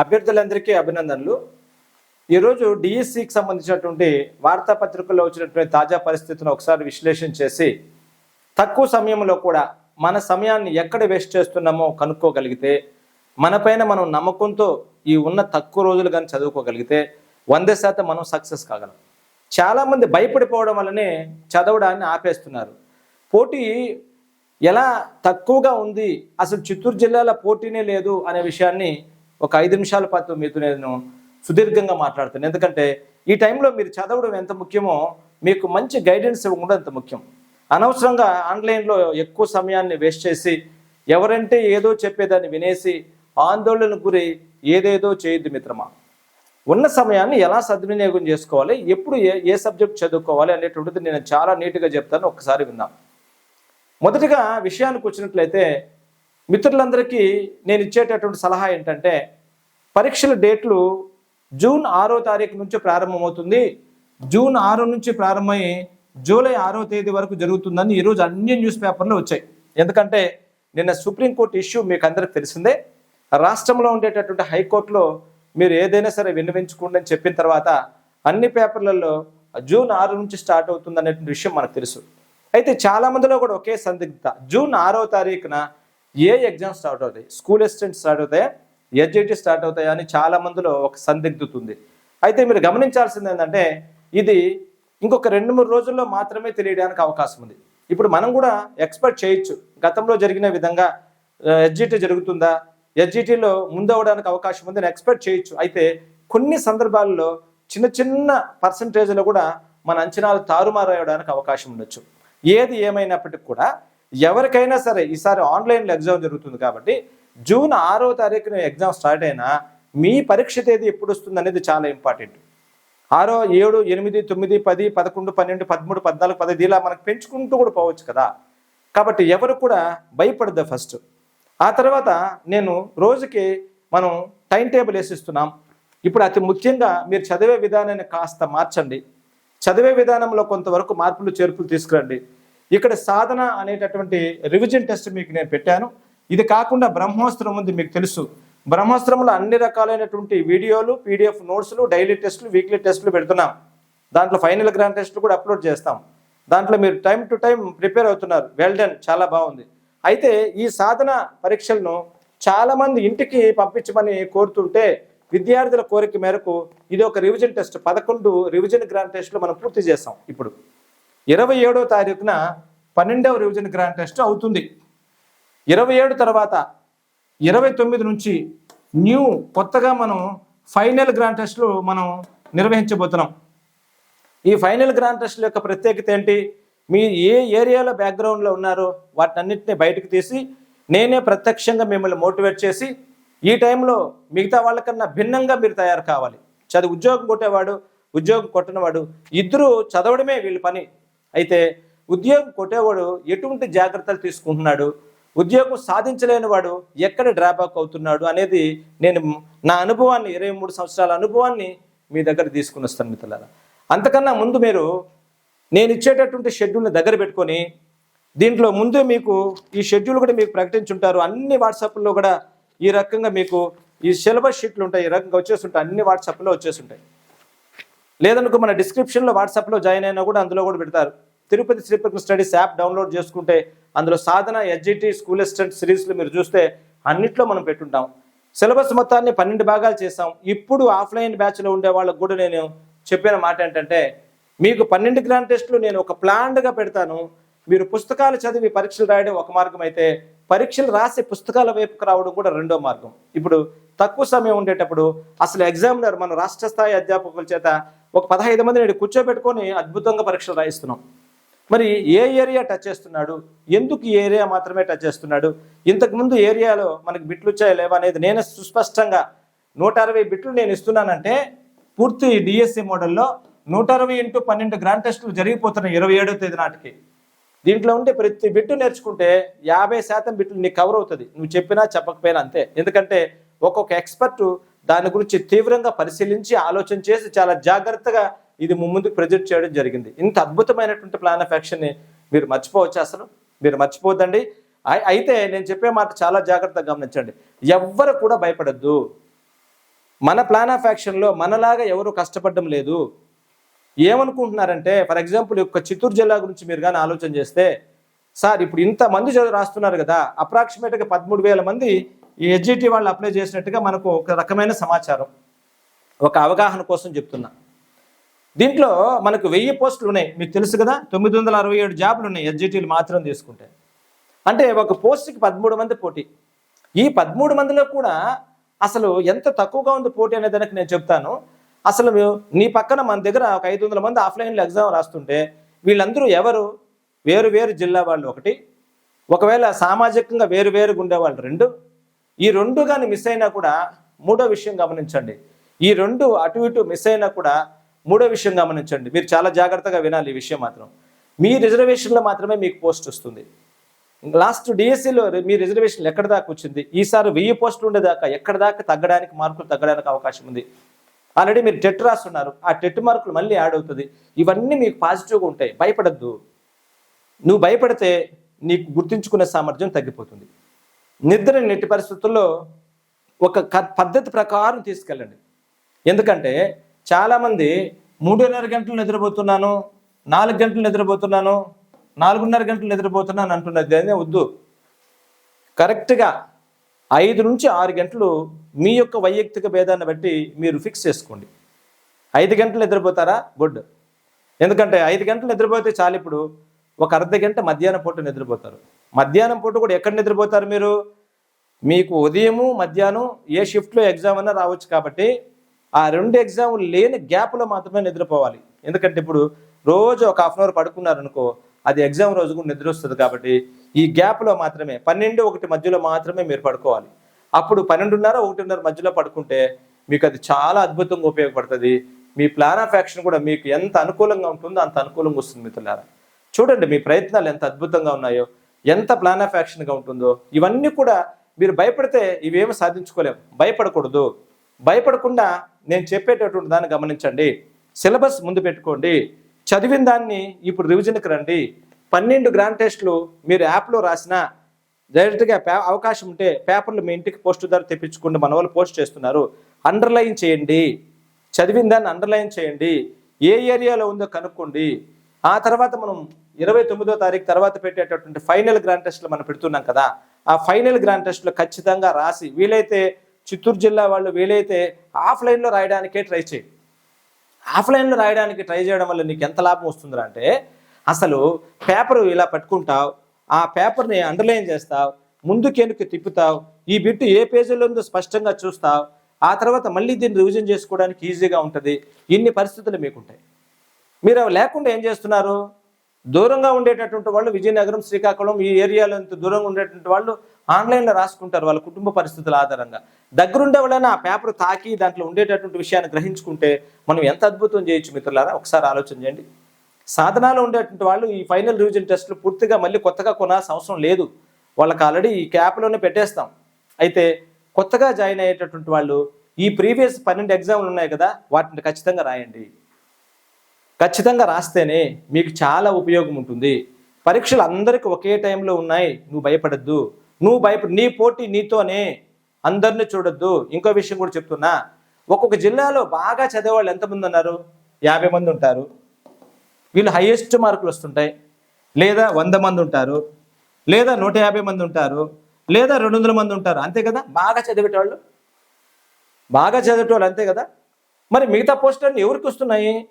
అభ్యర్థులందరికీ అభినందనలు. ఈరోజు డిఎస్సికి సంబంధించినటువంటి వార్తాపత్రికల్లో వచ్చినటువంటి తాజా పరిస్థితులను ఒకసారి విశ్లేషణ చేసి తక్కువ సమయంలో కూడా మన సమయాన్ని ఎక్కడ వేస్ట్ చేస్తున్నామో కనుక్కోగలిగితే మనపైన మనం నమ్మకంతో ఈ ఉన్న తక్కువ రోజులు కానీ చదువుకోగలిగితే వంద శాతం మనం సక్సెస్ కాగలం. చాలామంది భయపడిపోవడం వల్లనే చదవడాన్ని ఆపేస్తున్నారు. పోటీ ఎలా తక్కువగా ఉంది? అసలు చిత్తూరు జిల్లాలో పోటీనే లేదు అనే విషయాన్ని ఒక ఐదు నిమిషాల పాటు మీతో నేను సుదీర్ఘంగా మాట్లాడుతాను. ఎందుకంటే ఈ టైంలో మీరు చదవడం ఎంత ముఖ్యమో మీకు మంచి గైడెన్స్ ఇవ్వకుండా అంత ముఖ్యం. అనవసరంగా ఆన్లైన్లో ఎక్కువ సమయాన్ని వేస్ట్ చేసి ఎవరంటే ఏదో చెప్పేదాన్ని వినేసి ఆందోళనకు గురి ఏదేదో చేయొద్దు మిత్రమా. ఉన్న సమయాన్ని ఎలా సద్వినియోగం చేసుకోవాలి ఎప్పుడు ఏ ఏ సబ్జెక్ట్ చదువుకోవాలి అనేటువంటిది నేను చాలా నీట్గా చెప్తాను. ఒకసారి విన్నాను మొదటిగా విషయానికి వచ్చినట్లయితే మిత్రులందరికీ నేను ఇచ్చేటటువంటి సలహా ఏంటంటే పరీక్షల డేట్లు జూన్ ఆరో తారీఖు నుంచి ప్రారంభమవుతుంది. జూన్ ఆరు నుంచి ప్రారంభమై జూలై ఆరో తేదీ వరకు జరుగుతుందని ఈరోజు అన్ని న్యూస్ పేపర్లు వచ్చాయి. ఎందుకంటే నిన్న సుప్రీంకోర్టు ఇష్యూ మీకు అందరికి తెలిసిందే. రాష్ట్రంలో ఉండేటటువంటి హైకోర్టులో మీరు ఏదైనా సరే విన్నవించుకోండి అని చెప్పిన తర్వాత అన్ని పేపర్లలో జూన్ ఆరు నుంచి స్టార్ట్ అవుతుంది అనేటువంటి విషయం మనకు తెలుసు. అయితే చాలా మందిలో కూడా ఒకే సందిగ్ధత. జూన్ ఆరో తారీఖున ఏ ఎగ్జామ్స్ స్టార్ట్ అవుతాయి? స్కూల్ అసిస్టెంట్ స్టార్ట్ అవుతాయా? ఎడ్జిటి స్టార్ట్ అవుతాయా అని చాలా మందిలో ఒక సందిగ్ధతుంది. అయితే మీరు గమనించాల్సింది ఏంటంటే ఇది ఇంకొక రెండు మూడు రోజుల్లో మాత్రమే తెలియడానికి అవకాశం ఉంది. ఇప్పుడు మనం కూడా ఎక్స్పెక్ట్ చేయొచ్చు. గతంలో జరిగిన విధంగా ఎడ్జిటి జరుగుతుందా? ఎడ్జిటీలో ముందవడానికి అవకాశం ఉందని ఎక్స్పెక్ట్ చేయొచ్చు. అయితే కొన్ని సందర్భాల్లో చిన్న చిన్న పర్సంటేజ్లో కూడా మన అంచనాలు తారుమారు అయ్యడానికి అవకాశం ఉండొచ్చు. ఏది ఏమైనప్పటికీ కూడా ఎవరికైనా సరే ఈసారి ఆన్లైన్లో ఎగ్జామ్ జరుగుతుంది కాబట్టి జూన్ ఆరో తారీఖున ఎగ్జామ్ స్టార్ట్ అయినా మీ పరీక్ష తేదీ ఎప్పుడు వస్తుంది అనేది చాలా ఇంపార్టెంట్. ఆరో ఏడు ఎనిమిది తొమ్మిది పది పదకొండు పన్నెండు పదమూడు పద్నాలుగు పదహైదు ఇలా మనకు పెంచుకుంటూ కూడా పోవచ్చు కదా. కాబట్టి ఎవరు కూడా భయపడద్దు ఫస్ట్. ఆ తర్వాత నేను రోజుకి మనం టైం టేబుల్ వేసిస్తున్నాం. ఇప్పుడు అతి ముఖ్యంగా మీరు చదివే విధానాన్ని కాస్త మార్చండి. చదివే విధానంలో కొంతవరకు మార్పులు చేర్పులు తీసుకురండి. ఇక్కడ సాధన అనేటటువంటి రివిజన్ టెస్ట్ మీకు నేను పెట్టాను. ఇది కాకుండా బ్రహ్మాస్త్రం ఉంది మీకు తెలుసు. బ్రహ్మాస్త్రంలో అన్ని రకాలైనటువంటి వీడియోలు పీడిఎఫ్ నోట్స్లు డైలీ టెస్టులు వీక్లీ టెస్టులు పెడుతున్నాం. దాంట్లో ఫైనల్ గ్రాండ్ టెస్ట్లు కూడా అప్లోడ్ చేస్తాం. దాంట్లో మీరు టైం టు టైం ప్రిపేర్ అవుతున్నారు. వెల్ డన్ చాలా బాగుంది. అయితే ఈ సాధన పరీక్షలను చాలామంది ఇంటికి పంపించమని కోరుతుంటే విద్యార్థుల కోరిక మేరకు ఇది ఒక రివిజన్ టెస్ట్ పదకొండు రివిజన్ గ్రాండ్ టెస్ట్లు మనం పూర్తి చేస్తాం ఇప్పుడు. ఇరవై ఏడో తారీఖున పన్నెండవ రివిజన్ గ్రాండ్ టెస్ట్ అవుతుంది. ఇరవై ఏడు తర్వాత ఇరవై తొమ్మిది నుంచి న్యూ కొత్తగా మనం ఫైనల్ గ్రాండ్ టెస్ట్లు మనం నిర్వహించబోతున్నాం. ఈ ఫైనల్ గ్రాండ్ టెస్ట్ల యొక్క ప్రత్యేకత ఏంటి? మీ ఏ ఏరియాలో బ్యాక్గ్రౌండ్లో ఉన్నారో వాటినన్నింటినీ బయటకు తీసి నేనే ప్రత్యక్షంగా మిమ్మల్ని మోటివేట్ చేసి ఈ టైంలో మిగతా వాళ్ళకన్నా భిన్నంగా మీరు తయారు కావాలి. చదువు ఉద్యోగం కొట్టేవాడు ఉద్యోగం కొట్టనివాడు ఇద్దరు చదవడమే వీళ్ళ పని. అయితే ఉద్యోగం కొట్టేవాడు ఎటువంటి జాగ్రత్తలు తీసుకుంటున్నాడు? ఉద్యోగం సాధించలేని వాడు ఎక్కడ డ్రాబ్యాక్ అవుతున్నాడు అనేది నేను నా అనుభవాన్ని ఇరవై మూడు సంవత్సరాల అనుభవాన్ని మీ దగ్గర తీసుకుని వస్తాను మిత్రులారా అంతకన్నా ముందు మీరు నేను ఇచ్చేటటువంటి షెడ్యూల్ని దగ్గర పెట్టుకొని దీంట్లో ముందే మీకు ఈ షెడ్యూల్ కూడా మీకు ప్రకటించుంటారు. అన్ని వాట్సాప్లో కూడా ఈ రకంగా మీకు ఈ సిలబస్ షీట్లు ఉంటాయి ఈ రకంగా వచ్చేస్తుంటాయి అన్ని వాట్సాప్లో వచ్చేస్తుంటాయి. లేదనుకో మన డిస్క్రిప్షన్లో వాట్సాప్లో జాయిన్ అయినా కూడా అందులో కూడా పెడతారు. Tirupati Srikrishna studies app download చేసుకుంటే అందులో సాధన ఎస్జిటి స్కూల్ అసిస్టెంట్ సిరీస్లు మీరు చూస్తే అన్నిట్లో మనం పెట్టుంటాం. సిలబస్ మొత్తాన్ని పన్నెండు భాగాలు చేసాం ఇప్పుడు ఆఫ్లైన్ బ్యాచ్లో ఉండే వాళ్ళకు కూడా నేను చెప్పిన మాట ఏంటంటే మీకు పన్నెండు గ్రాండ్ టెస్టులు నేను ఒక ప్లాన్డ్గా పెడతాను. మీరు పుస్తకాలు చదివి పరీక్షలు రాయడం ఒక మార్గం అయితే పరీక్షలు రాసి పుస్తకాల వైపుకు రావడం కూడా రెండో మార్గం. ఇప్పుడు తక్కువ సమయం ఉండేటప్పుడు అసలు ఎగ్జామినర్ మన రాష్ట్ర స్థాయి అధ్యాపకుల చేత ఒక పదహైదు మంది నేడు కూర్చోబెట్టుకొని అద్భుతంగా పరీక్షలు రాయిస్తున్నాం. మరి ఏ ఏరియా టచ్ చేస్తున్నాడు? ఎందుకు ఏరియా మాత్రమే టచ్ చేస్తున్నాడు? ఇంతకుముందు ఏరియాలో మనకి బిట్లు వచ్చాయా లేవా అనేది నేను సుస్పష్టంగా నూట అరవై బిట్లు నేను ఇస్తున్నానంటే పూర్తి డిఎస్సి మోడల్లో నూట అరవై ఇంటూ పన్నెండు గ్రాండ్ టెస్టులు జరిగిపోతున్నాయి ఇరవై ఏడో తేదీ నాటికి. దీంట్లో ఉంటే ప్రతి బిట్టు నేర్చుకుంటే యాభై శాతం బిట్లు నీకు కవర్ అవుతుంది. నువ్వు చెప్పినా చెప్పకపోయినా అంతే. ఎందుకంటే ఒక్కొక్క ఎక్స్పర్ట్ దాని గురించి తీవ్రంగా పరిశీలించి ఆలోచన చేసి చాలా జాగ్రత్తగా ఇది ముందుకు ప్రజెంట్ చేయడం జరిగింది. ఇంత అద్భుతమైనటువంటి ప్లాన్ ఆఫ్ యాక్షన్ని మీరు మర్చిపోవచ్చు అసలు. మీరు మర్చిపోద్దండి. అయితే నేను చెప్పే మాట చాలా జాగ్రత్తగా గమనించండి. ఎవ్వరు కూడా భయపడద్దు. మన ప్లాన్ ఆఫ్ యాక్షన్లో మనలాగా ఎవరు కష్టపడడం లేదు. ఏమనుకుంటున్నారంటే ఫర్ ఎగ్జాంపుల్ యొక్క చిత్తూరు జిల్లా గురించి మీరు కానీ ఆలోచన చేస్తే సార్ ఇప్పుడు ఇంతమంది చదువు రాస్తున్నారు కదా అప్రాక్సిమేట్గా పదమూడు వేల మంది ఈ హెచ్జిటి వాళ్ళు అప్లై చేసినట్టుగా మనకు ఒక రకమైన సమాచారం. ఒక అవగాహన కోసం చెప్తున్నా. దీంట్లో మనకు వెయ్యి పోస్టులు ఉన్నాయి. మీకు తెలుసు కదా తొమ్మిది వందల అరవై ఏడు జాబులు ఉన్నాయి ఎస్జిటీలు మాత్రం తీసుకుంటే. అంటే ఒక పోస్టుకి పదమూడు మంది పోటీ. ఈ పదమూడు మందిలో కూడా అసలు ఎంత తక్కువగా ఉంది పోటీ అనే దానికి నేను చెప్తాను. అసలు నీ పక్కన మన దగ్గర ఒక ఐదు వందల మంది ఆఫ్లైన్లో ఎగ్జామ్ రాస్తుంటే వీళ్ళందరూ ఎవరు? వేరు వేరు జిల్లా వాళ్ళు ఒకటి. ఒకవేళ సామాజికంగా వేరు వేరుగా ఉండేవాళ్ళు రెండు. ఈ రెండు కానీ మిస్ అయినా కూడా మూడో విషయం గమనించండి. ఈ రెండు అటు ఇటు మిస్ అయినా కూడా మూడో విషయం గమనించండి. మీరు చాలా జాగ్రత్తగా వినాలి ఈ విషయం మాత్రం. మీ రిజర్వేషన్లో మాత్రమే మీకు పోస్ట్ వస్తుంది. లాస్ట్ డిఎస్సిలో మీ రిజర్వేషన్ ఎక్కడ దాకా వచ్చింది? ఈసారి వెయ్యి పోస్టులు ఉండేదాకా ఎక్కడ దాకా తగ్గడానికి మార్కులు తగ్గడానికి అవకాశం ఉంది. ఆల్రెడీ మీరు టెట్ రాస్తున్నారు. ఆ టెట్ మార్కులు మళ్ళీ యాడ్ అవుతుంది. ఇవన్నీ మీకు పాజిటివ్గా ఉంటాయి. భయపడద్దు. నువ్వు భయపడితే నీకు గుర్తించుకునే సామర్థ్యం తగ్గిపోతుంది. నిద్ర నెట్టి పరిస్థితుల్లో ఒక పద్ధతి ప్రకారం తీసుకెళ్ళండి. ఎందుకంటే చాలామంది మూడున్నర గంటలు నిద్రపోతున్నాను నాలుగు గంటలు నిద్రపోతున్నాను నాలుగున్నర గంటలు నిద్రపోతున్నాను అంటున్నది అదే వద్దు. కరెక్ట్గా ఐదు నుంచి ఆరు గంటలు మీ యొక్క వైయక్తిక భేదాన్ని బట్టి మీరు ఫిక్స్ చేసుకోండి. ఐదు గంటలు నిద్రపోతారా? గుడ్. ఎందుకంటే ఐదు గంటలు నిద్రపోతే చాలు ఇప్పుడు ఒక అర్ధ గంట మధ్యాహ్నం పూట నిద్రపోతారు. మధ్యాహ్నం పూట కూడా ఎక్కడ నిద్రపోతారు మీరు? మీకు ఉదయము మధ్యాహ్నం ఏ షిఫ్ట్లో ఎగ్జామ్ అన్నా రావచ్చు కాబట్టి ఆ రెండు ఎగ్జామ్ లేని గ్యాప్లో మాత్రమే నిద్రపోవాలి. ఎందుకంటే ఇప్పుడు రోజు ఒక హాఫ్ అన్ అవర్ పడుకున్నారు అనుకో అది ఎగ్జామ్ రోజు కూడా నిద్ర వస్తుంది కాబట్టి ఈ గ్యాప్లో మాత్రమే పన్నెండు ఒకటి మధ్యలో మాత్రమే మీరు పడుకోవాలి. అప్పుడు పన్నెండున్నర ఒకటిన్నర మధ్యలో పడుకుంటే మీకు అది చాలా అద్భుతంగా ఉపయోగపడుతుంది. మీ ప్లాన్ ఆఫ్ యాక్షన్ కూడా మీకు ఎంత అనుకూలంగా ఉంటుందో అంత అనుకూలంగా వస్తుంది మిత్రులారా. చూడండి మీ ప్రయత్నాలు ఎంత అద్భుతంగా ఉన్నాయో. ఎంత ప్లాన్ ఆఫ్ యాక్షన్గా ఉంటుందో ఇవన్నీ కూడా మీరు భయపడితే ఇవేమి సాధించుకోలేము. భయపడకూడదు. భయపడకుండా నేను చెప్పేటటువంటి దాన్ని గమనించండి. సిలబస్ ముందు పెట్టుకోండి. చదివిన దాన్ని ఇప్పుడు రివిజన్కి రండి. పన్నెండు గ్రాండ్ టెస్ట్లు మీరు యాప్లో రాసిన డైరెక్ట్గా పే అవకాశం ఉంటే పేపర్లు మీ ఇంటికి పోస్ట్ ద్వారా తెప్పించుకుంటూ మన వాళ్ళు పోస్ట్ చేస్తున్నారు. అండర్లైన్ చేయండి. చదివిన దాన్ని అండర్లైన్ చేయండి. ఏ ఏరియాలో ఉందో కనుక్కోండి. ఆ తర్వాత మనం ఇరవై తొమ్మిదో తారీఖు తర్వాత పెట్టేటటువంటి ఫైనల్ గ్రాండ్ టెస్ట్లు మనం పెడుతున్నాం కదా ఆ ఫైనల్ గ్రాండ్ టెస్ట్లో ఖచ్చితంగా రాసి వీలైతే చిత్తూరు జిల్లా వాళ్ళు వీలైతే ఆఫ్లైన్లో రాయడానికే ట్రై చేయి. ఆఫ్లైన్లో రాయడానికి ట్రై చేయడం వల్ల నీకు ఎంత లాభం వస్తుందిరా అంటే అసలు పేపర్ ఇలా పట్టుకుంటావు ఆ పేపర్ని అండర్లైన్ చేస్తావు ముందుకెనుక తిప్పుతావు ఈ బిట్టు ఏ పేజీలో ఉందో స్పష్టంగా చూస్తావు ఆ తర్వాత మళ్ళీ దీన్ని రివిజన్ చేసుకోవడానికి ఈజీగా ఉంటుంది ఇన్ని పరిస్థితులు మీకుంటాయి. మీరు అవి లేకుండా ఏం చేస్తున్నారు? దూరంగా ఉండేటటువంటి వాళ్ళు విజయనగరం శ్రీకాకుళం ఈ ఏరియాలో ఇంత దూరంగా ఉండేటువంటి వాళ్ళు ఆన్లైన్లో రాసుకుంటారు వాళ్ళ కుటుంబ పరిస్థితుల ఆధారంగా. దగ్గరుండే వాళ్ళని ఆ పేపర్ తాకి దాంట్లో ఉండేటటువంటి విషయాన్ని గ్రహించుకుంటే మనం ఎంత అద్భుతం చేయొచ్చు మిత్రులారా? ఒకసారి ఆలోచన చేయండి. సాధనాలు ఉండేటువంటి వాళ్ళు ఈ ఫైనల్ రివిజన్ టెస్ట్లు పూర్తిగా మళ్ళీ కొత్తగా కొనాల్సిన అవసరం లేదు. వాళ్ళకి ఆల్రెడీ ఈ క్యాప్లోనే పెట్టేస్తాం. అయితే కొత్తగా జాయిన్ అయ్యేటటువంటి వాళ్ళు ఈ ప్రీవియస్ పన్నెండు ఎగ్జామ్లు ఉన్నాయి కదా వాటిని ఖచ్చితంగా రాయండి. ఖచ్చితంగా రాస్తేనే మీకు చాలా ఉపయోగం ఉంటుంది. పరీక్షలు అందరికీ ఒకే టైంలో ఉన్నాయి నువ్వు భయపడద్దు. నువ్వు భయపడి నీ పోటీ నీతోనే అందరినీ చూడొద్దు. ఇంకో విషయం కూడా చెప్తున్నా. ఒక్కొక్క జిల్లాలో బాగా చదివేవాళ్ళు ఎంతమంది ఉన్నారు? యాభై మంది ఉంటారు. వీళ్ళు హైయెస్ట్ మార్కులు వస్తుంటాయి. లేదా వంద మంది ఉంటారు. లేదా నూట యాభై మంది ఉంటారు. లేదా రెండు వందల మంది ఉంటారు. అంతే కదా? బాగా చదివేటవాళ్ళు బాగా చదివేటవాళ్ళు అంతే కదా? మరి మిగతా పోస్టులన్నీ ఎవరికి వస్తున్నాయి?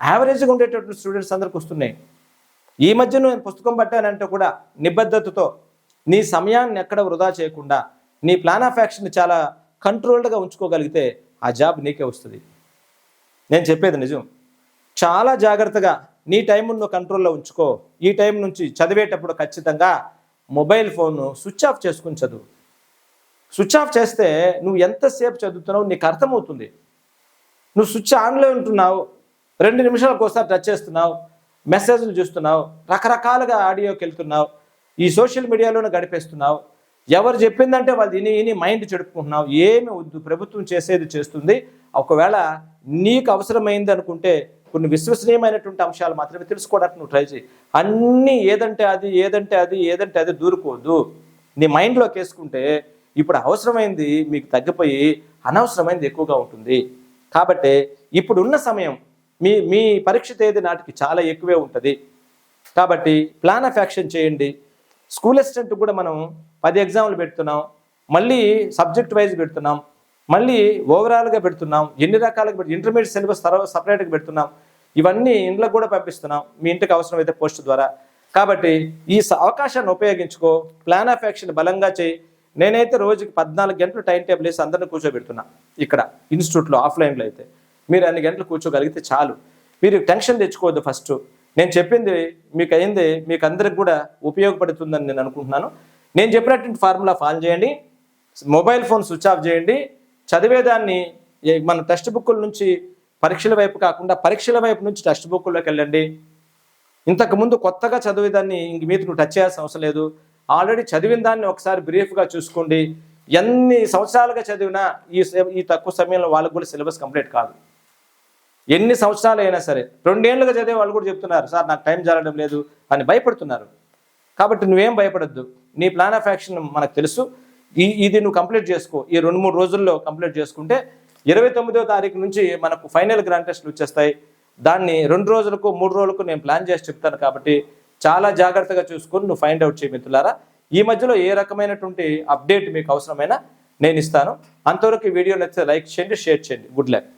యావరేజ్గా ఉండేటటువంటి స్టూడెంట్స్ అందరికి వస్తున్నాయి. ఈ మధ్య నేను పుస్తకం పట్టానంటే కూడా నిబద్ధతతో నీ సమయాన్ని ఎక్కడ వృధా చేయకుండా నీ ప్లాన్ ఆఫ్ యాక్షన్ చాలా కంట్రోల్డ్గా ఉంచుకోగలిగితే ఆ జాబ్ నీకే వస్తుంది. నేను చెప్పేది నిజం. చాలా జాగ్రత్తగా నీ టైం నువ్వు కంట్రోల్లో ఉంచుకో. ఈ టైం నుంచి చదివేటప్పుడు ఖచ్చితంగా మొబైల్ ఫోన్ను స్విచ్ ఆఫ్ చేసుకుని చదువు. స్విచ్ ఆఫ్ చేస్తే నువ్వు ఎంతసేపు చదువుతున్నావు నీకు అర్థమవుతుంది. నువ్వు స్విచ్ ఆన్లో ఉంటున్నావు రెండు నిమిషాలకు ఒకసారి టచ్ చేస్తున్నావు మెసేజ్లు చూస్తున్నావు రకరకాలుగా ఆడియోకి వెళ్తున్నావు ఈ సోషల్ మీడియాలోనే గడిపేస్తున్నావు. ఎవరు చెప్పిందంటే వాళ్ళు ఇని ఇని మైండ్ చెడుపుకుంటున్నావు. ఏమి వద్దు ప్రభుత్వం చేసేది చేస్తుంది. ఒకవేళ నీకు అవసరమైంది అనుకుంటే కొన్ని విశ్వసనీయమైనటువంటి అంశాలు మాత్రమే తెలుసుకోవడానికి నువ్వు ట్రై చేయి. అన్నీ ఏదంటే అది ఏదంటే అది ఏదంటే అది దూరుకోవద్దు. నీ మైండ్లోకి వేసుకుంటే ఇప్పుడు అవసరమైంది మీకు తగ్గిపోయి అనవసరమైంది ఎక్కువగా ఉంటుంది. కాబట్టి ఇప్పుడున్న సమయం మీ మీ పరీక్ష తేదీ నాటికి చాలా ఎక్కువే ఉంటుంది. కాబట్టి ప్లాన్ ఆఫ్ యాక్షన్ చేయండి. స్కూల్ అసిస్టెంట్ కూడా మనం పది ఎగ్జామ్లు పెడుతున్నాం. మళ్ళీ సబ్జెక్ట్ వైజ్ పెడుతున్నాం. మళ్ళీ ఓవరాల్గా పెడుతున్నాం. ఎన్ని రకాలుగా పెడుతున్నాం? ఇంటర్మీడియట్ సిలబస్ తర్వాత సపరేట్గా పెడుతున్నాం. ఇవన్నీ ఇంట్లో కూడా పంపిస్తున్నాం. మీ ఇంటికి అవసరమైతే పోస్ట్ ద్వారా. కాబట్టి ఈ స- అవకాశాన్ని ఉపయోగించుకో. ప్లాన్ ఆఫ్ యాక్షన్ బలంగా చేయి. నేనైతే రోజుకి పద్నాలుగు గంటలు టైం టేబుల్ వేసి అందరిని కూర్చోబెడుతున్నా. ఇక్కడ ఇన్స్టిట్యూట్లో ఆఫ్లైన్లో అయితే. మీరు అన్ని గంటలు కూర్చోగలిగితే చాలు. మీరు టెన్షన్ తెచ్చుకోవద్దు ఫస్ట్. నేను చెప్పింది మీకు అయింది మీకు అందరికి కూడా ఉపయోగపడుతుందని నేను అనుకుంటున్నాను. నేను చెప్పినటువంటి ఫార్ములా ఫాలో చేయండి. మొబైల్ ఫోన్ స్విచ్ ఆఫ్ చేయండి. చదివేదాన్ని మన టెక్స్ట్ బుక్కుల నుంచి పరీక్షల వైపు కాకుండా పరీక్షల వైపు నుంచి టెక్స్ట్ బుక్కుల్లోకి వెళ్ళండి. ఇంతకుముందు కొత్తగా చదివేదాన్ని ఇంక మీద నువ్వు టచ్ చేయాల్సిన అవసరం లేదు. ఆల్రెడీ చదివిన దాన్ని ఒకసారి బ్రీఫ్గా చూసుకోండి. ఎన్ని సంవత్సరాలుగా చదివినా ఈ ఈ తక్కువ సమయంలో వాళ్ళకు కూడా సిలబస్ కంప్లీట్ కాదు. ఎన్ని సంవత్సరాలు అయినా సరే. రెండేళ్ళుగా చదివే వాళ్ళు కూడా చెప్తున్నారు సార్ నాకు టైం జరగడం లేదు అని భయపడుతున్నారు. కాబట్టి నువ్వేం భయపడద్దు. నీ ప్లాన్ ఆఫ్ యాక్షన్ మనకు తెలుసు. ఈ ఇది నువ్వు కంప్లీట్ చేసుకో. ఈ రెండు మూడు రోజుల్లో కంప్లీట్ చేసుకుంటే ఇరవై తొమ్మిదో తారీఖు నుంచి మనకు ఫైనల్ గ్రాండ్ టెస్ట్లు వచ్చేస్తాయి. దాన్ని రెండు రోజులకు మూడు రోజులకు నేను ప్లాన్ చేసి చెప్తాను కాబట్టి చాలా జాగ్రత్తగా చూసుకొని నువ్వు ఫైండ్ అవుట్ చేయ మిత్రులారా. ఈ మధ్యలో ఏ రకమైనటువంటి అప్డేట్ మీకు అవసరమైనా నేను ఇస్తాను. అంతవరకు ఈ వీడియో నచ్చితే లైక్ చేయండి షేర్ చేయండి. Good luck.